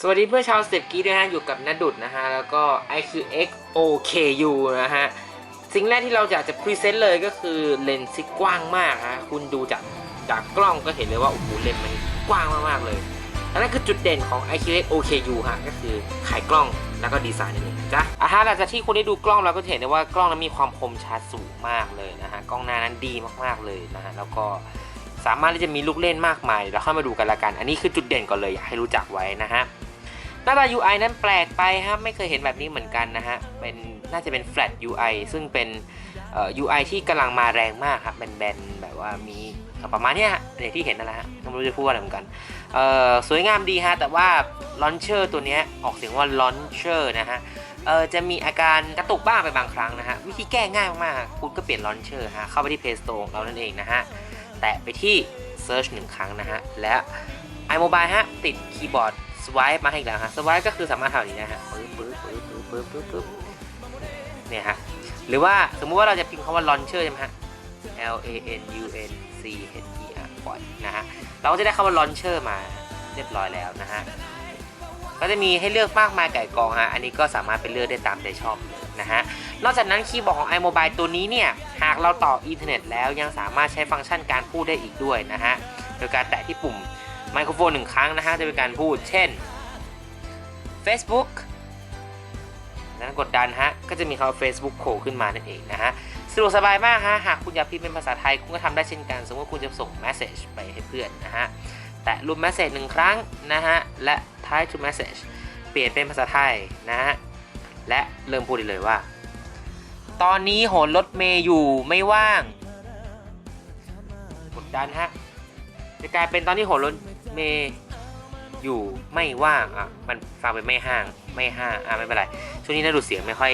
สวัสดีเพื่อนชาวสเต็ปกีด้วยฮะอยู่กับนดุดนะฮะ แล้วก็ IQX OKU นะฮะ สิ่งแรกที่เราอยากจะพรีเซนต์เลยก็คือเลนส์ที่กว้างมากฮะ คุณดูจากจากกล้องก็เห็นเลยว่า โอ้โหเลนส์มันกว้างมากๆเลยอันนั้นคือจุดเด่นของ IQX OKU ฮะ ก็คือขายกล้องแล้วก็ดีไซน์นั่นเองจ้ะอะฮะหลังจากที่คุณได้ดูกล้องเราก็เห็นได้ว่ากล้องนั้นมีความคมชัดสูงมากเลยนะฮะ กล้องหน้านั้นดีมากๆเลยนะฮะ แล้วก็สามารถที่จะมีลูกเล่นมากมายเดี๋ยวเราเข้ามาดูกันละกัน อันนี้คือจุดเด่นก่อนเลยอยากให้รู้จักไว้นะฮะ หน้าตา UI นั้นแปลกไปครับไม่เคยเห็นแบบนี้เหมือนกันนะฮะเป็นน่าจะเป็น flat UI ซึ่งเป็นเอ่อ UI ที่กำลังมาแรงมากครับแบนๆแบบว่ามีประมาณเนี้ยฮะเนี่ยที่เห็นนั่นแหละฮะไม่รู้จะพูดว่าอะไรเหมือนกันเอ่อสวยงามดีฮะแต่ว่า launcher ตัวนี้ออกเสียงว่า launcher นะฮะเออจะมีอาการกระตุกบ้างไปบางครั้งนะฮะ วิธีแก้ง่ายมากๆคุณก็เปลี่ยน launcher ฮะเข้าไปที่ Play Store ของเรานั่นเองนะฮะ แตะไปที่ search หนึ่งครั้งนะฮะ และ iMobile ฮะ ติดคีย์บอร์ด swipe มาให้อีกแล้วฮะ swipe ก็คือสามารถทำแบบนี้นะฮะปึ๊บปึ๊บปึ๊บปึ๊บปึ๊บปึ๊บปึ๊บเนี่ยฮะหรือว่าสมมุติว่าเราจะพิมพ์คำว่า launcher ใช่ไหมฮะ L A N U N C H E R ปล่อยนะฮะเราก็จะได้คำว่า launcher มาเรียบร้อยแล้วนะฮะก็จะมีให้เลือกมากมายไก่กองฮะ อันนี้ก็สามารถไปเลือกได้ตามใจชอบเลยนะฮะ นอกจากนั้นคีย์บอร์ดของ iMobile ตัวนี้เนี่ย หากเราต่ออินเทอร์เน็ตแล้วยังสามารถใช้ฟังก์ชันการพูดได้อีกด้วยนะฮะ โดยการแตะที่ปุ่ม ไมโครโฟนหนึ่งครั้งนะฮะจะเป็นการพูด เช่น Facebook นั้นกดดันฮะ ก็จะมีคำว่า Facebook โผล่ขึ้นมานั่นเองนะฮะสะดวกสบายมากฮะ หากคุณอยากพิมพ์เป็นภาษาไทย คุณก็ทำได้เช่นกัน สมมติคุณจะส่ง message ไปให้เพื่อนนะฮะ แตะรูป message หนึ่งครั้งนะฮะ และ type to message เปลี่ยนเป็นภาษาไทยนะฮะ และเริ่มพูดได้เลยว่า ตอนนี้โหนรถเมย์อยู่ไม่ว่าง กดดันฮะ จะกลายเป็นตอนที่โหนรถเมย์อยู่ไม่ว่างอะมันฟังไปไม่ห่างไม่ห่างอะไม่เป็นไรช่วงนี้น่าดูเสียงไม่ค่อย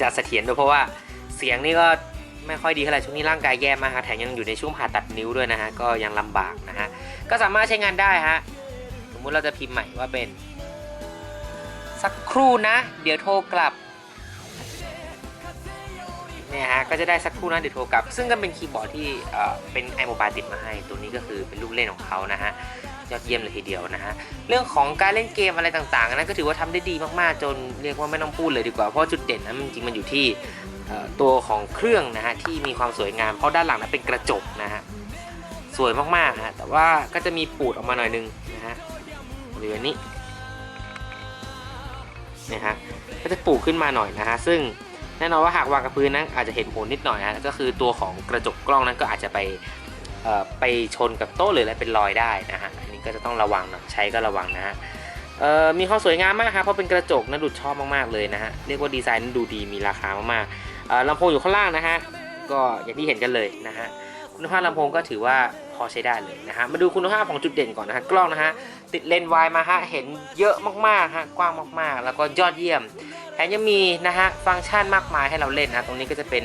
จะเสถียรด้วยเพราะว่าเสียงนี่ก็ไม่ค่อยดีเท่าไหร่ช่วงนี้ร่างกายแย่มากฮะแถมยังอยู่ในช่วงผ่าตัดนิ้วด้วยนะฮะก็ยังลำบากนะฮะก็สามารถใช้งานได้ฮะสมมุติเราจะพิมพ์ใหม่ว่าเป็น สักครู่นะ เดี๋ยวโทรกลับ เนี่ยฮะก็จะได้สักครู่นะเดี๋ยวโทรกลับ ซึ่งก็เป็นคีย์บอร์ดที่เป็น iMobile ติดมาให้ ตัวนี้ก็คือเป็นลูกเล่นของเขานะฮะยอดเยี่ยมเลยทีเดียวนะฮะเรื่องของการเล่นเกมอะไรต่างๆนั้นก็ถือว่าทำได้ดีมากๆ จนเรียกว่าไม่ต้องพูดเลยดีกว่า เพราะจุดเด่นนั้นจริงๆมันอยู่ที่ตัวของเครื่องนะฮะที่มีความสวยงามเพราะด้านหลังนั้นเป็นกระจกนะฮะสวยมากๆฮะแต่ว่าก็จะมีปูดออกมาหน่อยนึงนะฮะหรืออันนี้นี่ยฮะก็จะปูดขึ้นมาหน่อยนะฮะซึ่ง น่นอนว่าหากวางกับพื้นนั้นอาจจะเห็นผลนิดหน่อยนะก็คือตัวของกระจกกล้องนั้นก็อาจจะไปไปชนกับโต๊ะหรืออะไรเป็นรอยได้นะฮะอันนี้ก็จะต้องระวังหน่อยใช้ก็ระวังนะฮะเออมีความสวยงามมากครับเพราะเป็นกระจกนะดูชอบมากๆเลยนะฮะเรียกว่าดีไซน์นั้นดูดีมีราคามากๆลำโพงอยู่ข้างล่างนะฮะก็อย่างที่เห็นกันเลยนะฮะคุณภาพลำโพงก็ถือว่าพอใช้ได้เลยนะฮะมาดูคุณภาพของจุดเด่นก่อนนะฮะกล้องนะฮะ ติดเลนส์วายมาฮะเห็นเยอะมากๆฮะกว้างมากๆ แล้วก็ยอดเยี่ยมแถมยังมีนะฮะฟังก์ชันมากมายให้เราเล่นนะตรงนี้ก็จะเป็น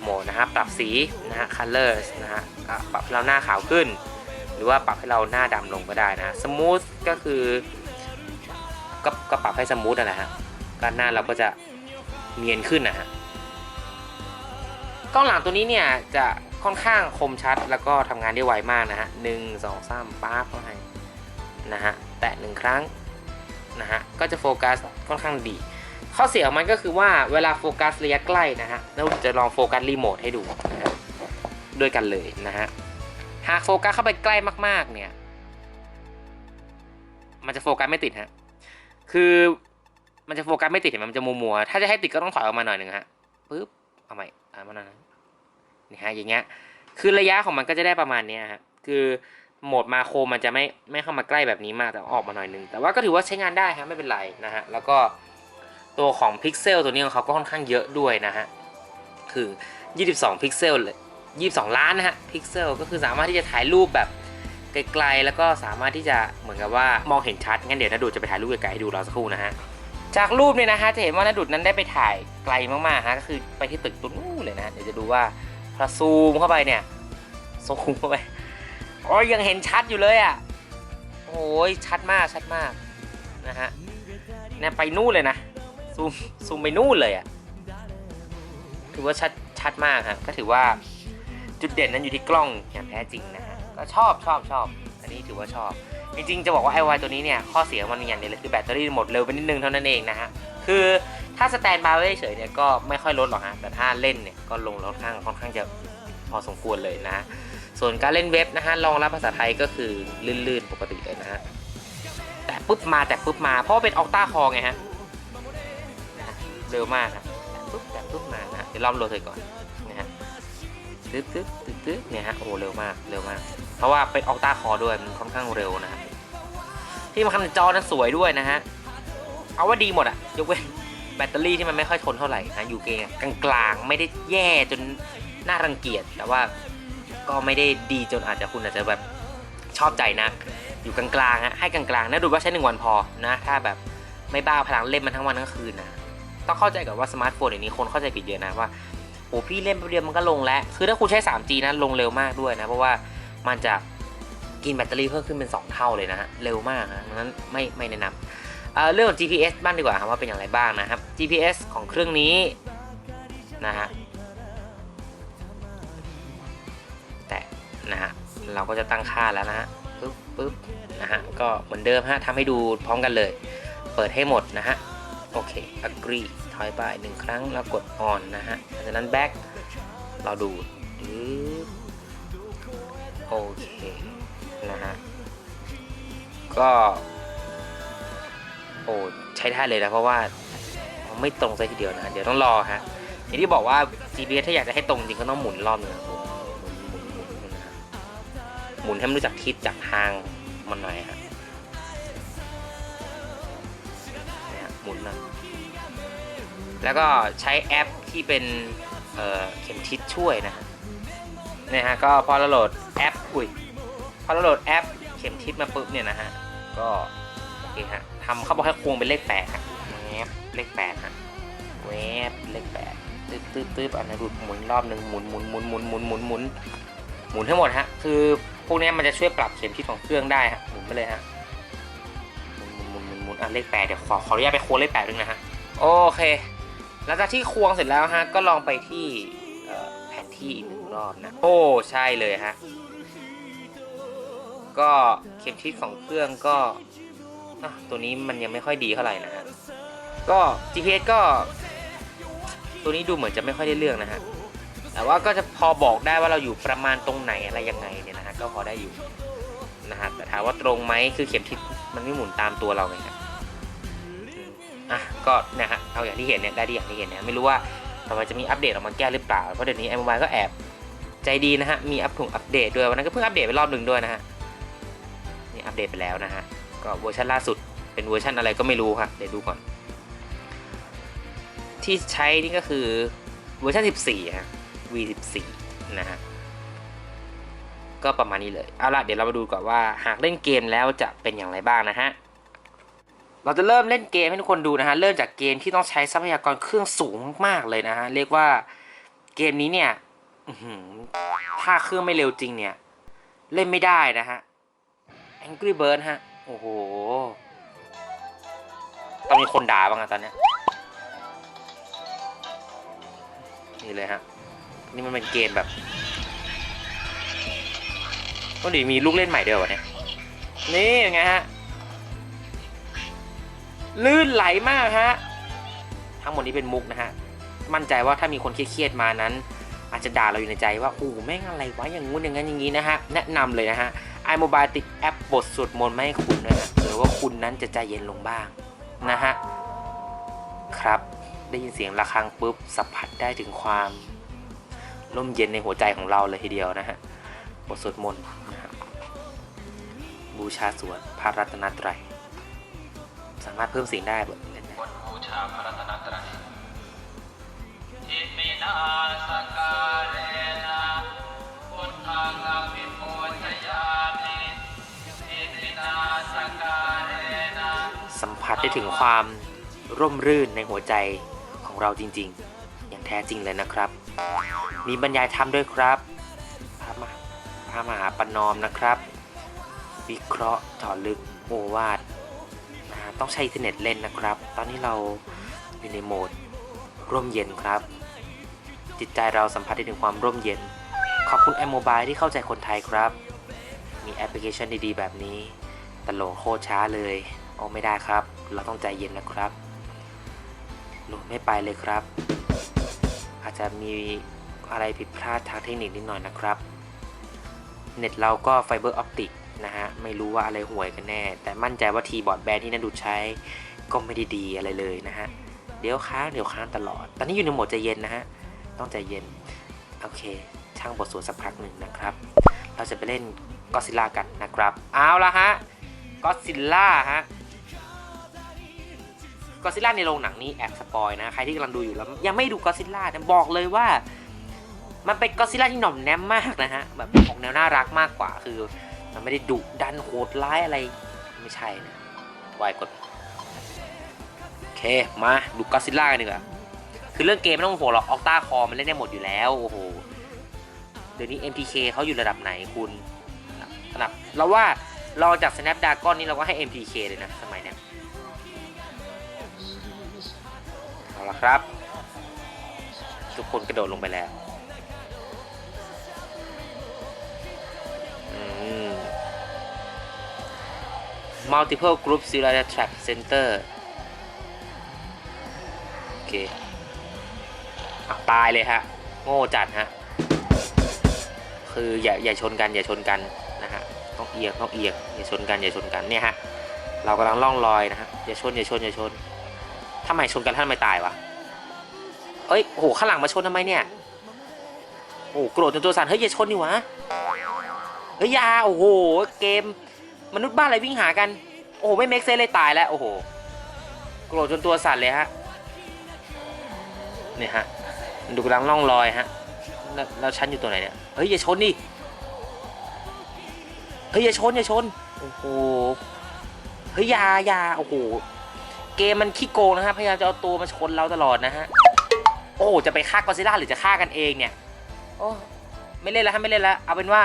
โหมดนะฮะปรับสีนะฮะ colors นะฮะก็ปรับให้เราหน้าขาวขึ้น หรือว่าปรับให้เราหน้าดำลงก็ได้นะ smooth ก็คือก็ก็ปรับให้สมูทนั่นแหละฮะการหน้าเราก็จะเนียนขึ้นนะฮะกล้องหลังตัวนี้เนี่ยจะค่อนข้างคมชัดแล้วก็ทำงานได้ไวมากนะฮะหนึ่งสองสามป๊าบเข้าให้ นะฮะแตะหนึ่งครั้งนะฮะก็จะโฟกัสค่อนข้างดี ข้อเสียของมันก็คือว่าเวลาโฟกัสระยะใกล้นะฮะเราจะลองโฟกัสรีโมทให้ดูนะฮะด้วยกันเลยนะฮะหากโฟกัสเข้าไปใกล้มากๆเนี่ยมันจะโฟกัสไม่ติดฮะคือมันจะโฟกัสไม่ติดเห็นไหมมันจะมัวมัวๆถ้าจะให้ติดก็ต้องถอยออกมาหน่อยหนึ่งฮะปึ๊บเอาใหม่เอามาหน่อยนะนี่ฮะอย่างเงี้ยคือระยะของมันก็จะได้ประมาณเนี้ยฮะคือ โหมดมาโครมันจะไม่ไม่เข้ามาใกล้แบบนี้มากแต่ออกมาหน่อยหนึง แต่ว่าก็ถือว่าใช้งานได้ฮะไม่เป็นไรนะฮะแล้วก็ตัวของพิกเซลตัวนี้ของเขาก็ค่อนข้างเยอะด้วยนะฮะคือ 22 พิกเซลเลย22 ล้านนะฮะพิกเซลก็คือสามารถที่จะถ่ายรูปแบบไกลๆแล้วก็สามารถที่จะเหมือนกับว่ามองเห็นชัดงั้นเดี๋ยวนะดูจะไปถ่ายรูปไกลๆให้ดูรอสักครู่นะฮะจากรูปเนี่ยนะฮะจะเห็นว่านดุดนั้นได้ไปถ่ายไกลมากๆฮะก็คือไปที่ตึกตุ้นนู้นเลยนะเดี๋ยวจะดูว่าพอซูมเข้าไปเนี่ยซูมเข้าไป โอ้ยยังเห็นชัดอยู่เลยอะ โอ้ยชัดมากชัดมากนะฮะเนี่ยไปนู่นเลยนะซูมซูมไปนู่นเลยอะถือว่าชัดชัดมากฮะก็ถือว่าจุดเด่นนั้นอยู่ที่กล้องอย่างแท้จริงนะฮะก็ชอบชอบชอบ อันนี้ถือว่าชอบ จริงๆ จะบอกว่า iOS ตัวนี้เนี่ย ข้อเสียมันมีอย่างเดียวเลยคือแบตเตอรี่หมดเร็วไปนิดนึงเท่านั้นเองนะฮะ คือถ้าสแตนบายไว้เฉยเนี่ยก็ไม่ค่อยลดหรอกฮะแต่ถ้าเล่นเนี่ยก็ลงล้วค่อนข้างค่อนข้างจะพอสมควรเลยนะ ส่วนการเล่นเว็บนะฮะรองรับภาษาไทยก็คือลื่นๆปกติเลยนะฮะแต่ปุ๊บมาแต่ปุ๊บมาเพราะเป็นออกต้าคอไงฮะนะฮะเร็วมากครับแต่ปุ๊บแต่ปุ๊บมานะฮะเดี๋ยวลองโหลดเลยก่อนนะฮะตึ๊ดตึ๊ดตึ๊ดตึ๊ดเนี่ยฮะโอ้เร็วมากเร็วมาก เพราะว่าเป็นออกต้าคอด้วยมันค่อนข้างเร็วนะฮะที่มันคันจอนั้นสวยด้วยนะฮะเอาว่าดีหมดอะยกเว้นแบตเตอรี่ที่มันไม่ค่อยทนเท่าไหร่นะอยู่เกณฑ์กลางๆไม่ได้แย่จนน่ารังเกียจแต่ว่า ก็ไม่ได้ดีจนอาจจะคุณอาจจะแบบชอบใจนะอยู่กลางๆฮะให้กลางๆนะดูว่าใช้หนึ่งวันพอนะ ถ้าแบบไม่บ้าพลังเล่นมันทั้งวันทั้งคืนนะต้องเข้าใจก่อนว่าสมาร์ทโฟนเดี๋ยวนี้คนเข้าใจผิดเยอะนะว่าโอ้พี่เล่นแป๊บเดียวมันก็ลงแล้ว คือถ้าคุณใช้ 3G นะลงเร็วมากด้วยนะ เพราะว่ามันจะกินแบตเตอรี่เพิ่มขึ้นเป็น 2 เท่าเลยนะฮะเร็วมากนะนั้นไม่ไม่แนะนำเเรื่องของ GPS บ้างดีกว่าครับว่าเป็นอย่างไรบ้างนะครับ GPS ของเครื่องนี้นะฮะ นะฮะเราก็จะตั้งค่าแล้วนะฮะปึ๊บปึ๊บนะฮะก็เหมือนเดิมฮะทำให้ดูพร้อมกันเลย เปิดให้หมดนะฮะโอเค agree ถอยไปหนึ่งครั้งแล้วกด on นะฮะจากนั้น back เราดูปึ๊บโอเคนะฮะก็โอ้ใช้ได้เลยนะเพราะว่าไม่ตรงซะทีเดียวนะ เดี๋ยวต้องรอฮะอย่างที่บอกว่า GPS ถ้าอยากจะให้ตรงจริงก็ต้องหมุนรอบนึงนะ หมุนให้มันรู้จักทิศจากทางมันหน่อยฮะเนี่ยหมุนนะแล้วก็ใช้แอปที่เป็นเเข็มทิศช่วยนะเนี่ยฮะก็พอเราโหลดแอปอุ้ยพอเราโหลดแอปเข็มทิศมาปุ๊บเนี่ยนะฮะก็โอเคฮะทำเขาบอกให้ควงเป็นเลขแปดฮะแวบเลขแปดฮะแวบเลขแปดตึ๊บตึ๊บตึ๊บอันนี้นดูหมุนรอบหนึ่งหมุนหมุนหมุนหมุนหมุนหมุนหมุน มุนให้หมดฮะ คือพวกนี้มันจะช่วยปรับเข็มทิศของเครื่องได้ฮะ หมุนไปเลยฮะ หมุนหมุนหมุนหมุนมนอะเลขแปดเดี๋ยวขอขออนุญาตไปควงเลขแปดด้วยนะฮะ โอเค หลังจากที่ควงเสร็จแล้วฮะ ก็ลองไปที่แผนที่อีกหนึ่งรอบนะ โอ้ ใช่เลยฮะ ก็เข็มทิศของเครื่องก็ ตัวนี้มันยังไม่ค่อยดีเท่าไหร่นะฮะ ก็ GPS ก็ ตัวนี้ดูเหมือนจะไม่ค่อยได้เรื่องนะฮะ แต่ว่าก็จะพอบอกได้ว่าเราอยู่ประมาณตรงไหนอะไรยังไงเนี่ยนะฮะก็พอได้อยู่นะฮะแต่ถามว่าตรงไหมคือเข็มทิศมันไม่หมุนตามตัวเราไงครับอะก็นะฮะเอาอย่างที่เห็นเนี่ยได้ที่อย่างที่เห็นเนี่ยไม่รู้ว่าต่อไปจะมีอัปเดตออกมาแก้หรือเปล่าเพราะเดี๋ยวนี้ไอโมบายก็แอบใจดีนะฮะมีอัปถุงอัปเดตด้วยวันนั้นก็เพิ่งอัปเดตไปรอบหนึ่งด้วยนะฮะนี่อัปเดตไปแล้วนะฮะก็เวอร์ชันล่าสุดเป็นเวอร์ชันอะไรก็ไม่รู้ครับเดี๋ยวดูก่อน ที่ใช้นี่ก็คือเวอร์ชัน14ฮะ V14 นะฮะก็ประมาณนี้เลย เอาล่ะเดี๋ยวเรามาดูก่อนว่าหากเล่นเกมแล้วจะเป็นอย่างไรบ้างนะฮะ เราจะเริ่มเล่นเกมให้ทุกคนดูนะฮะ เริ่มจากเกมที่ต้องใช้ทรัพยากรเครื่องสูงมากๆเลยนะฮะ เรียกว่าเกมนี้เนี่ยถ้าเครื่องไม่เร็วจริงเนี่ย เล่นไม่ได้นะฮะ Angry Bird ฮะ โอ้โหต้องมีคนด่าบ้างอะตอนเนี้ยนี่เลยฮะ นี่มันเป็นเกมแบบก็ดีมีลูกเล่นใหม่เดียววะเนี่ย นี่ยังไงฮะ ลื่นไหลมากฮะ ทั้งหมดนี้เป็นมุกนะฮะ มั่นใจว่าถ้ามีคนเครียดมานั้น อาจจะด่าเราอยู่ในใจว่า โอ้แม่งอะไรวะ อย่างงู้นอย่างนั้นอย่างนี้นะฮะ แนะนำเลยนะฮะ iMobile ติดแอปบทสวดมนต์มาให้คุณนะหรือว่าคุณนั้นจะใจเย็นลงบ้างนะฮะ ครับ ได้ยินเสียงะระฆังปุ๊บสัมผัสได้ถึงความ ร่มเย็นในหัวใจของเราเลยทีเดียวนะฮะบทสวดมนต์นะครับบูชาสวดพระรัตนตรัย สามารถเพิ่มเสียงได้บทเล่นได้บทบูชาพระรัตนตรัยอิมินาสการเรนะพุทธังอภิปูชยามิอิมินาสการเรนะสัมผัสได้ถึงความร่มรื่นในหัวใจของเราจริง ๆ อย่างแท้จริงเลยนะครับ มีบรรยายธรรมด้วยครับพระมหาพระมหาปนอมนะครับ วิเคราะห์เจาะลึกโอวาทนะต้องใช้อินเทอร์เน็ตเล่นนะครับ ตอนนี้เราอยู่ในโหมดร่มเย็นครับ จิตใจเราสัมผัสได้ถึงความร่มเย็น ขอบคุณ iMobile ที่เข้าใจคนไทยครับ มีแอปพลิเคชันดีๆ แบบนี้ตโหลดโคตรช้าเลย โอ้ไม่ได้ครับ เราต้องใจเย็นนะครับโหลดไม่ไปเลยครับ อาจจะมีอะไรผิดพลาดทางเทคนิคนิดหน่อยนะครับ เน็ตเราก็ไฟเบอร์ออปติกนะฮะ ไม่รู้ว่าอะไรห่วยกันแน่ แต่มั่นใจว่าทีบอร์ดแบนที่นันดูดใช้ก็ไม่ได้ดีอะไรเลยนะฮะ เดี๋ยวค้างเดี๋ยวค้างตลอด ตอนนี้อยู่ในโหมดใจเย็นนะฮะ ต้องใจเย็น โอเค ช่างบทสวดสักพักหนึ่งนะครับ เราจะไปเล่นก็ซิล่ากันนะครับ เอาละฮะก็ซิล่าฮะ ก็ซิล่าในโรงหนังนี้แอบสปอยนะ ใครที่กำลังดูอยู่แล้ว ยังไม่ดูก็ซิล่าเนี่ยบอกเลยว่า มันเป็นก็ซิล่าที่หน่อมแนมมากนะฮะ แบบออกแนวน่ารักมากกว่า คือ มันไม่ได้ดุดันโหดร้ายอะไรไม่ใช่นะวายกดโอเค มาดูก็ซิล่ากันดีกว่าคือเรื่องเกมไม่ต้องห่วงหรอกออกต้าคอมันเล่นได้หมดอยู่แล้วโอ้โหเดี๋ยวนี้ MPK เขาอยู่ระดับไหนคุณระดับเราว่าลองจาก Snapdragon นี่เราก็ให้ MPK เลยนะ สมัยเนี้ย เอาละครับ ทุกคนกระโดดลงไปแล้วอืม multiple group serial track center โอเคอตายเลยฮะ โง่จัดฮะ คืออย่าอย่าชนกันอย่าชนกันนะฮะ ต้องเอียงต้องเอียงอย่าชนกันอย่าชนกันเนี่ยฮะ เรากำลังล่องลอยนะฮะ อย่าชนอย่าชนอย่าชน ทำไมชนกันท่านไม่ตายวะ เอ้ยโอ้โหข้างหลังมาชนทำไมเนี่ย โอ้โหโกรธจนตัวสั่นเฮ้ยอย่าชนดิวะ เฮ้ยยาโอ้โหเกม มนุษย์บ้านอะไรวิ่งหากัน โอ้โหไม่เมคเซนเลยตายแล้วโอ้โห โกรธจนตัวสั่นเลยฮะเนี่ยฮะดูกำลังล่องลอยฮะแล้วแล้นอยู่ตัวไหนเนี่ยเฮ้ยอย่าชนดิเฮ้ยอย่าชนอย่าชนโอ้โหเฮ้ยยายาโอ้โห เกมมันขี้โกงนะฮะพยายามจะเอาตัวมาชนเราตลอดนะฮะโอ้จะไปฆ่ากอซิล่าหรือจะฆ่ากันเองเนี่ยโอ้ไม่เล่นแล้วฮะไม่เล่นแล้วเอาเป็นว่า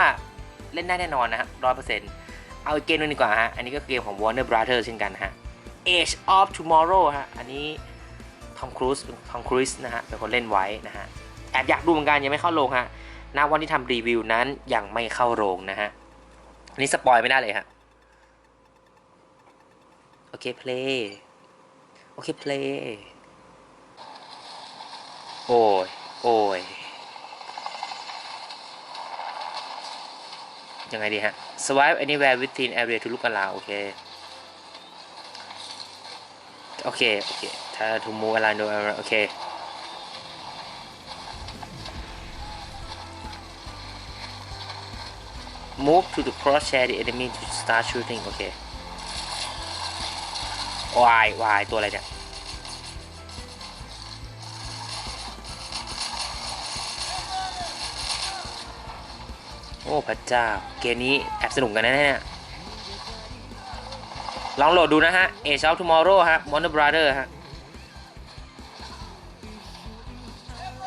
เล่นได้แน่นอนนะฮะร้อยเปอร์เซ็นต์เอาอีกเกมนึงดีกว่าฮะ อันนี้ก็เกมของ Warner Brothers เช่นกันฮะ Age of Tomorrow ฮะ อันนี้ทอมครูซทอมครูซนะฮะเป็นคนเล่นไว้นะฮะ แอบอยากดูเหมือนกันยังไม่เข้าโรงฮะณวันที่ทำรีวิวนั้นยังไม่เข้าโรงนะฮะ อันนี้สปอยไม่ได้เลยฮะ โอเคเพลย์ เคเพลย์โอ้ย โอ้ย ยังไงดีฮะ swipe anywhere within area to look around โอเค โอเค โอเค ถ้า to move around โอเค move to the crosshair the enemy to start shooting โอเค วายวายตัวอะไรเนี่ยโอ้พระเจ้า เกมนี้แอบสนุกกันนะเนี่ยลองโหลดดูนะฮะ Age of Tomorrow ฮะ Warner Brother ฮะ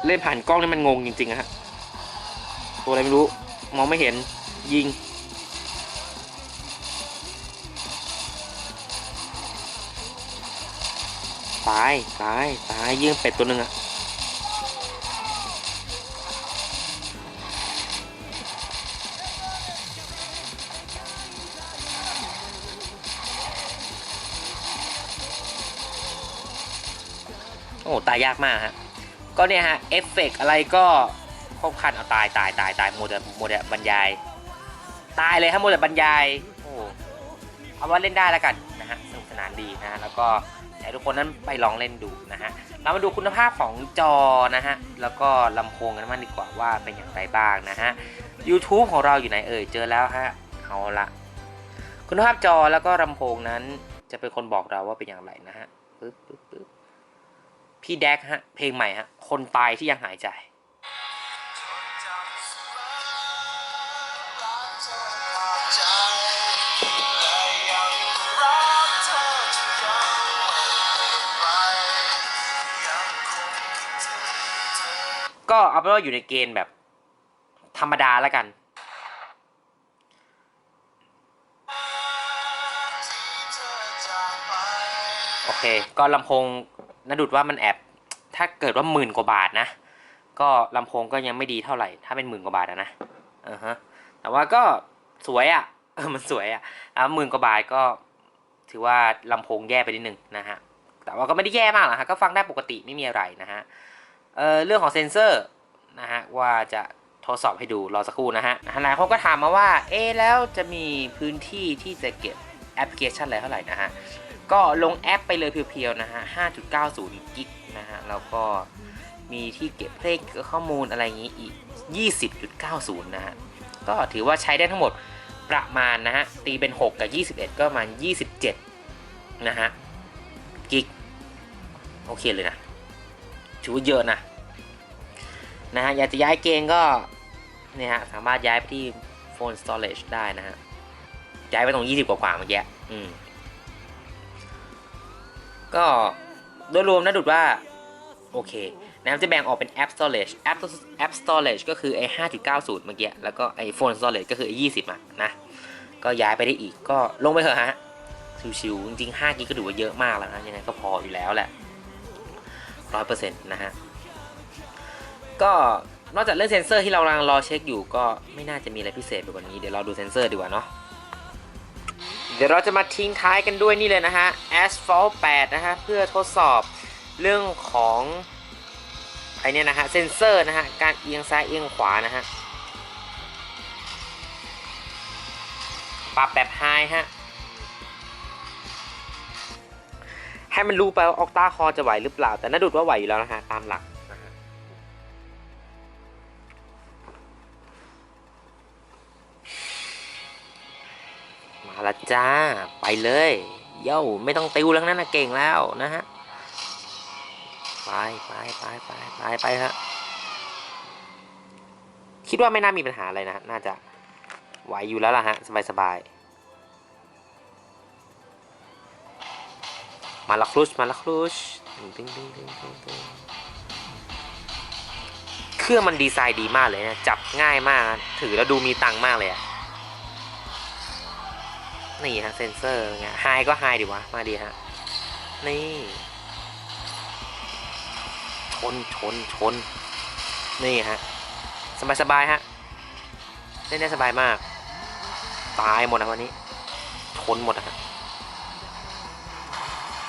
เล่นผ่านกล้องนี่มันงงจริงๆฮะ ตัวอะไรไม่รู้ มองไม่เห็นยิง ตายตายตายยิงเป็ดตัวหนึ่งอะโอ้ตายยากมากฮะ ก็เนี่ยฮะ เอฟเฟกอะไรก็ครบคันเอาตายตายตายตายโมเดลโมเดลบรรยาย ตายเลยครับโมเดลบรรยาย โอ้เอาว่าเล่นได้แล้วกันนะฮะสนุกสนานดีนะฮะแล้วก็ ให้ทุกคนนั้นไปลองเล่นดูนะฮะเรามาดูคุณภาพของจอนะฮะแล้วก็ลำโพงกันมากดีกว่าว่าเป็นอย่างไรบ้างนะฮะ YouTube ของเราอยู่ไหนเอ่ยเจอแล้วฮะเอาละคุณภาพจอแล้วก็ลำโพงนั้นจะเป็นคนบอกเราว่าเป็นอย่างไรนะฮะปึ๊บปึ๊บปึ๊บพี่แดกฮะเพลงใหม่ฮะคนตายที่ยังหายใจ ก็เอาเป็นว่าอยู่ในเกณฑ์แบบธรรมดาแล้วกัน โอเค ก็ลำโพงนดุดว่ามันแอบ ถ้าเกิดว่าหมื่นกว่าบาทนะ ก็ลำโพงก็ยังไม่ดีเท่าไหร่ ถ้าเป็นหมื่นกว่าบาทนะอือฮะ แต่ว่าก็สวยอะเออมันสวยอะอะหมื่นกว่าบาทก็ ถือว่าลำโพงแย่ไปนิดนึงนะฮะ แต่ว่าก็ไม่ได้แย่มากหรอกฮะ ก็ฟังได้ปกติไม่มีอะไรนะฮะ เเรื่องของเซนเซอร์นะฮะว่าจะทดสอบให้ดูรอสักครู่นะฮะหลายคนก็ถามมาว่า เอ๊แล้วจะมีพื้นที่ที่จะเก็บแอปพลิเคชันอะไรเท่าไหร่นะฮะ ก็ลงแอปไปเลยเพียวๆนะฮะ 5.90 กิกนะฮะ แล้วก็มีที่เก็บเพลงข้อมูลอะไรอย่างนี้อีก 20.90 นะฮะ ก็ถือว่าใช้ได้ทั้งหมดประมาณนะฮะ ตีเป็น 6 กับ 21 ก็ประมาณ 27 นะฮะ กิก โอเคเลยนะ ถือว่าเยอะนะนะฮะอยากจะย้ายเกมก็เนี่ยฮะสามารถย้ายไปที่ phone storage ได้นะฮะย้ายไปตรง 20 กว่าๆเมื่อกี้อืมก็โดยรวมนะดุดว่า โอเคนะครับจะแบ่งออกเป็น App Storage App App Storage ก็คือไอ้5.90 เมื่อกี้ แล้วก็ไอ้ Phone Storage ก็คือไอ้20อะนะ ก็ย้ายไปได้อีกก็ลงไปเถอะฮะชิวๆจริงๆ5กิกก็ถือว่าเยอะมากแล้วนะยังไงก็พออยู่แล้วแหละ 100%นต์นะฮะ ก็นอกจากเรื่องเซนเซอร์ที่เรากำลังรอเช็คอยู่ก็ไม่น่าจะมีอะไรพิเศษไปกว่านี้ เดี๋ยวเราดูเซนเซอร์ดีกว่าเนาะ เดี๋ยวเราจะมาทิ้งท้ายกันด้วยนี่เลยนะฮะ Asphalt 8 นะฮะ เพื่อทดสอบเรื่องของไอเนี่ยนะฮะเซนเซอร์นะฮะ การเอียงซ้ายเอียงขวานะฮะ ปรับแบบไฮฮะ ให้มันรู้ไปว่าออกตาคอจะไหวหรือเปล่า แต่น่าดูดว่าไหวอยู่แล้วนะฮะตามหลักนะฮะมาละจ้า ไปเลย เย้าไม่ต้องติวแล้วนั้นนะเก่งแล้วนะฮะ ไปไปไปไปไปไปฮะคิดว่าไม่น่ามีปัญหาอะไรนะ น่าจะไหวอยู่แล้วล่ะฮะ สบายสบาย มาละครุชมาละครุชตึงตึงตึงตึงตึงตึงเครื่องมันดีไซน์ดีมากเลยนะจับง่ายมาก ถือแล้วดูมีตังค์มากเลยอะนี่ฮะเซนเซอร์ไงไฮก็ไฮดีวะ มาดีฮะ นี่ ชนชนชน นี่ฮะ สบายสบายฮะ เล่นได้สบายมาก ตายหมดนะวันนี้ ชนหมดอะ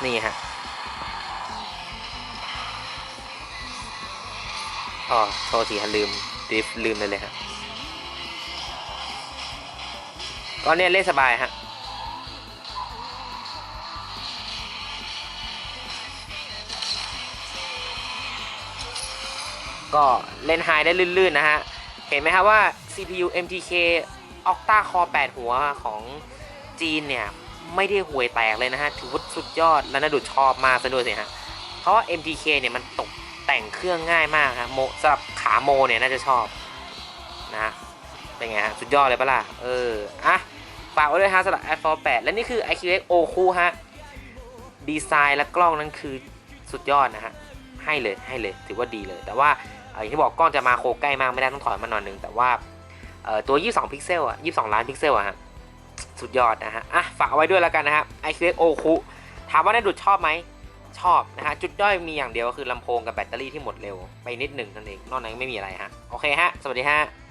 นี่ฮะอ๋อโทษทีฮะลืมดิฟลืมไปเลยฮะก็เนี่ยเล่นสบายฮะก็เล่นไฮได้ลื่นๆนะฮะ เห็นไหมครับว่า CPU MTK Octa Core 8 หัวของจีนเนี่ย ไม่ได้ห่วยแตกเลยนะฮะถือว่าสุดยอดและน่าดูชอบมากซะด้วยสิฮะเพราะว่า MTK เนี่ยมันตกแต่งเครื่องง่ายมากฮะโมสำหรับขาโมเนี่ยน่าจะชอบนะฮะเป็นไงฮะสุดยอดเลยปะล่ะเอออะฝากไว้ด้วยฮะสำหรับ a f 8และนี่คือ IQX O คู่ฮะดีไซน์และกล้องนั้นคือสุดยอดนะฮะให้เลยให้เลยถือว่าดีเลย แต่ว่าอย่างที่บอกกล้องจะมาโคใกล้มากไม่ได้ต้องถอยมาหน่อยนึงแต่ว่าเอ่อตัว 22 พิกเซลอะ22 ล้านพิกเซลอะฮะ สุดยอดนะฮะอะฝากเอาไว้ด้วยแล้วกันนะครับไอคู่ถามว่าได้ดูดชอบไหมชอบนะฮะจุดด้อยมีอย่างเดียวก็คือลำโพงกับแบตเตอรี่ที่หมดเร็วไปนิดหนึ่งนั่นเองนอกนั้นไม่มีอะไรฮะโอเคฮะสวัสดีฮะ